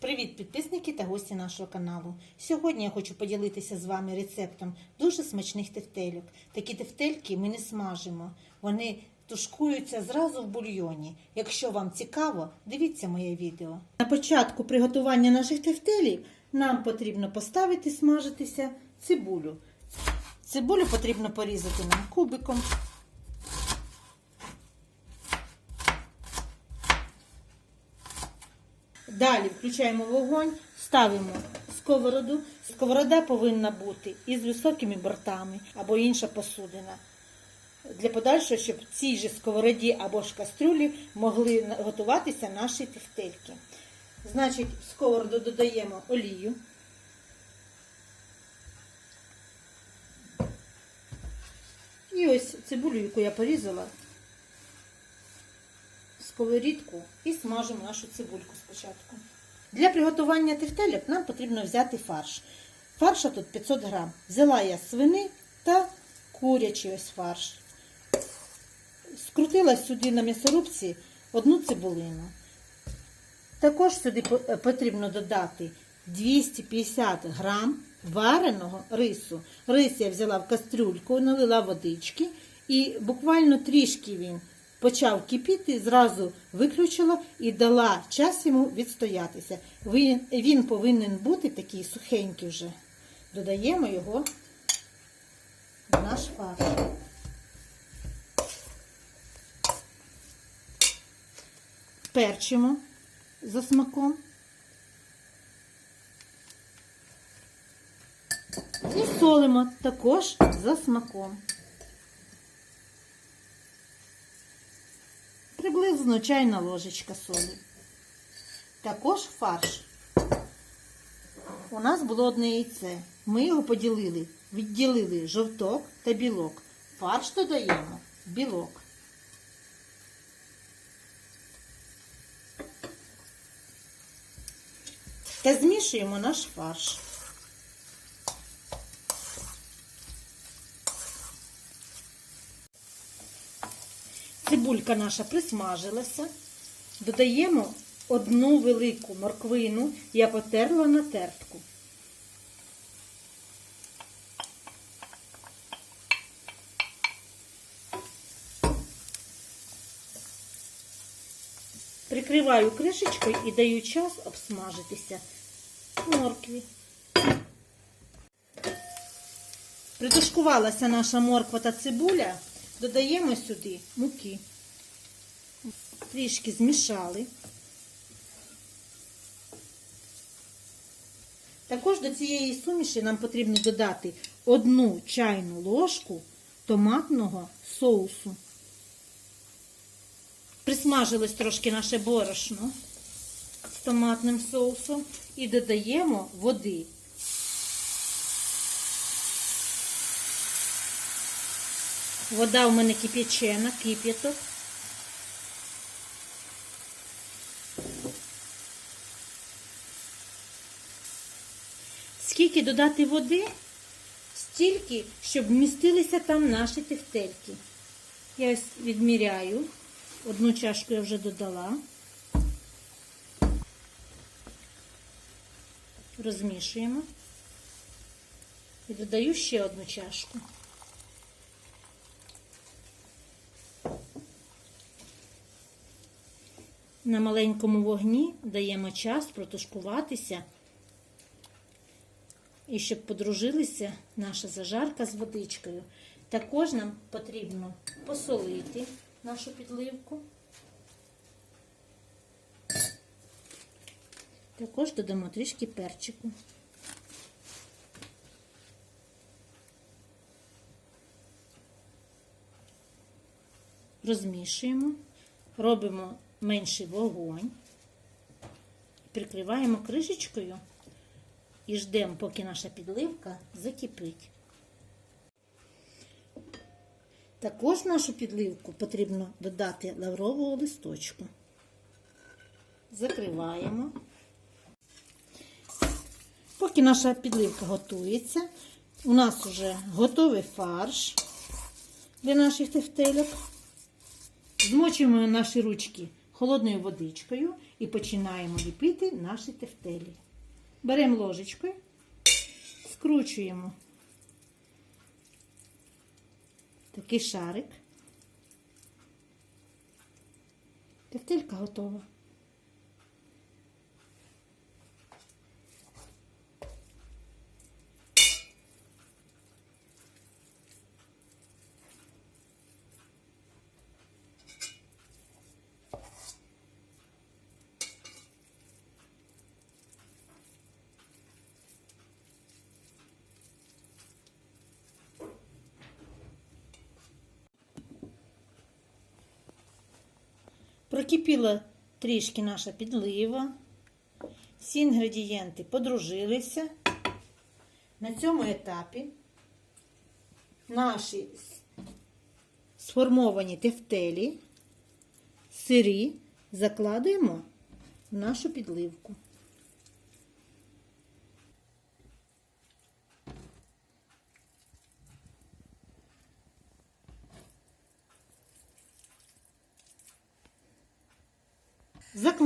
Привіт, підписники та гості нашого каналу. Сьогодні я хочу поділитися з вами рецептом дуже смачних тефтельок. Такі тефтельки ми не смажимо, вони тушкуються зразу в бульйоні. Якщо вам цікаво, дивіться моє відео. На початку приготування наших тефтелів нам потрібно поставити смажитися цибулю. Цибулю потрібно порізати нам кубиком. Далі включаємо вогонь, ставимо сковороду. Сковорода повинна бути із високими бортами або інша посудина. Для подальшого, щоб в цій же сковороді або ж кастрюлі могли готуватися наші тефтельки. Значить, в сковороду додаємо олію. І ось цибулю, яку я порізала, сковорідку і смажимо нашу цибульку спочатку. Для приготування тефтельок нам потрібно взяти фарш. Фарша тут 500 грам. Взяла я свини та курячий ось фарш. Скрутила сюди на м'ясорубці одну цибулину. Також сюди е, потрібно додати 250 грам вареного рису. Рис я взяла в кастрюльку, налила водички і буквально трішки він почав кипіти, зразу виключила і дала час йому відстоятися. Він, він повинен бути такий сухенький вже. Додаємо його в наш фарш. Перчимо за смаком. І солимо також за смаком. Приблизно чайна ложечка солі. Також фарш. У нас було одне яйце. Ми його поділили, відділили жовток та білок. Фарш додаємо білок. Та змішуємо наш фарш. Цибулька наша присмажилася. Додаємо одну велику морквину. Я потерла на тертку. Прикриваю кришечкою і даю час обсмажитися моркві. Притушкувалася наша морква та цибуля. Додаємо сюди муки. Трішки змішали. Також до цієї суміші нам потрібно додати одну чайну ложку томатного соусу. Присмажилось трошки наше борошно з томатним соусом і додаємо води. Вода у мене кип'ячена, кип'яток. Скільки додати води? Стільки, щоб вмістилися там наші тефтельки. Я відміряю. Одну чашку я вже додала. Розмішуємо. І додаю ще одну чашку. На маленькому вогні даємо час протушкуватися. І щоб подружилися наша зажарка з водичкою. Також нам потрібно посолити нашу підливку. Також додамо трішки перчику. Розмішуємо, робимо менший вогонь, прикриваємо кришечкою і ждемо, поки наша підливка закипить. Також нашу підливку потрібно додати лаврового листочку. Закриваємо. Поки наша підливка готується, у нас вже готовий фарш для наших тефтельок. Змочуємо наші ручки холодною водичкою і починаємо ліпити наші тефтелі. Беремо ложечкою, скручуємо такий шарик. Тефтелька готова. Прокипіла трішки наша підлива. Всі інгредієнти подружилися. На цьому етапі наші сформовані тефтелі, сирі закладуємо в нашу підливку.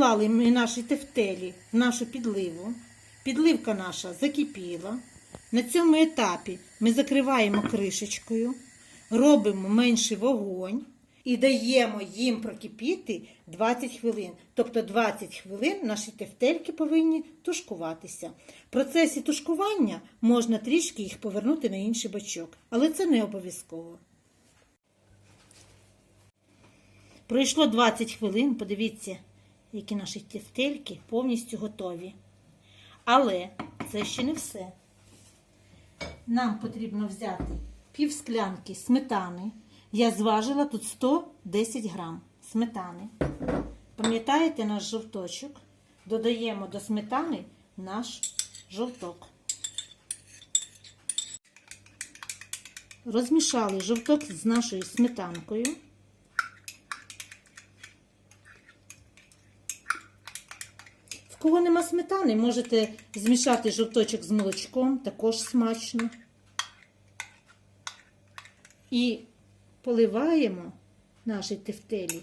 Заклали ми наші тефтелі в нашу підливу. Підливка наша закипіла. На цьому етапі ми закриваємо кришечкою, робимо менший вогонь і даємо їм прокипіти 20 хвилин. Тобто 20 хвилин наші тефтельки повинні тушкуватися. В процесі тушкування можна трішки їх повернути на інший бачок, але це не обов'язково. Пройшло 20 хвилин, подивіться, які наші тефтельки повністю готові. Але це ще не все. Нам потрібно взяти пів склянки сметани. Я зважила тут 110 грам сметани. Пам'ятаєте наш жовточок? Додаємо до сметани наш жовток. Розмішали жовток з нашою сметанкою. Кого нема сметани, можете змішати жовточок з молочком, також смачно. І поливаємо наші тефтелі.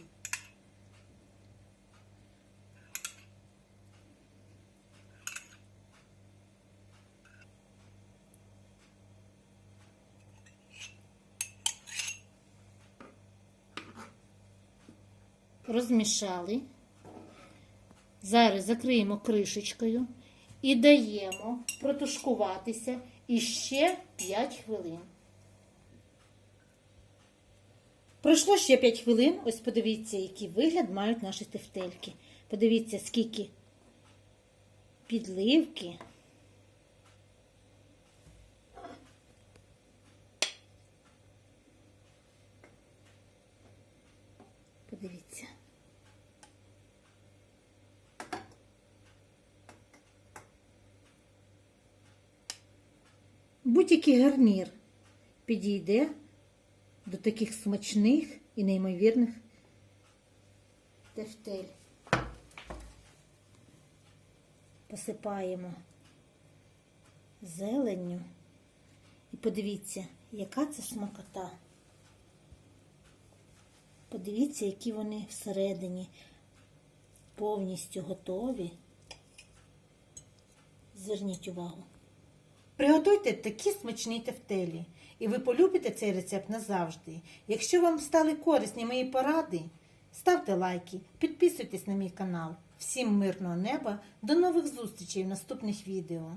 Розмішали. Зараз закриємо кришечкою і даємо протушкуватися іще 5 хвилин. Пройшло ще 5 хвилин. Ось подивіться, який вигляд мають наші тефтельки. Подивіться, скільки підливки. Подивіться. Будь-який гарнір підійде до таких смачних і неймовірних тефтель. Посипаємо зеленню. І подивіться, яка це смакота. Подивіться, які вони всередині повністю готові. Зверніть увагу. Приготуйте такі смачні тефтелі, і ви полюбите цей рецепт назавжди. Якщо вам стали корисні мої поради, ставте лайки, підписуйтесь на мій канал. Всім мирного неба, до нових зустрічей в наступних відео.